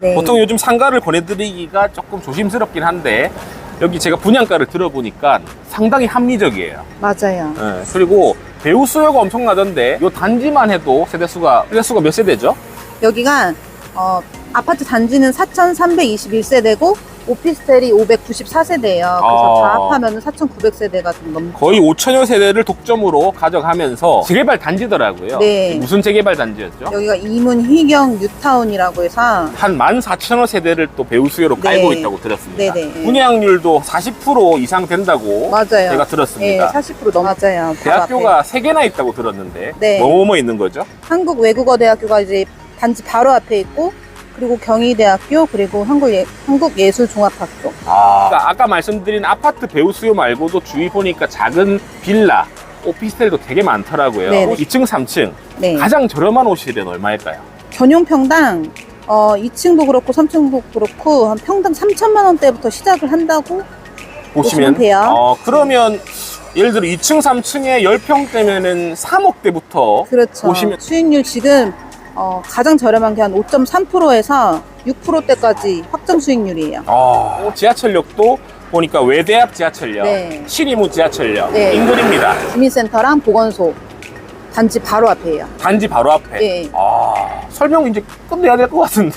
네. 보통 요즘 상가를 권해드리기가 조금 조심스럽긴 한데 여기 제가 분양가를 들어보니까 상당히 합리적이에요. 맞아요. 예, 그리고 배우 수요가 엄청나던데 이 단지만 해도 세대수가 세대수가 몇 세대죠? 여기가 어, 아파트 단지는 4,321세대고 오피스텔이 594세대예요. 그래서 아. 다 합하면 4,900세대가 좀 넘죠. 거의 5천여 세대를 독점으로 가져가면서 재개발 단지더라고요. 네. 무슨 재개발 단지였죠? 여기가 이문 희경 뉴타운이라고 해서 한 14,000여 세대를 또 배우 수요로 네. 깔고 있다고 들었습니다. 네 네. 분양률도 40% 이상 된다고 맞아요. 제가 네, 들었습니다. 40% 넘. 맞아요. 바로 대학교가 세 개나 있다고 들었는데 네. 뭐뭐 있는 거죠? 한국 외국어 대학교가 이제 단지 바로 앞에 있고 그리고 경희대학교 그리고 한국 예, 한국 예술종합학교. 아, 아까 말씀드린 아파트 배우 수요 말고도 주위 보니까 작은 빌라, 오피스텔도 되게 많더라고요. 네네. 2층, 3층. 네. 가장 저렴한 호실은 얼마일까요? 전용 평당 어 2층도 그렇고 3층도 그렇고 한 평당 3천만 원대부터 시작을 한다고 보시면 보시면 돼요. 어, 그러면 예를 들어 2층, 3층에 10평대면은 3억대부터 그렇죠. 보시면 수익률 지금 어, 가장 저렴한 게 한 5.3%에서 6%대까지 확정 수익률이에요. 아, 지하철역도 보니까 외대앞 지하철역, 네. 신이무 지하철역 네. 인근입니다. 주민센터랑 보건소 단지 바로 앞이에요. 단지 바로 앞에. 네. 아, 설명 이제 끝내야 될 것 같은데.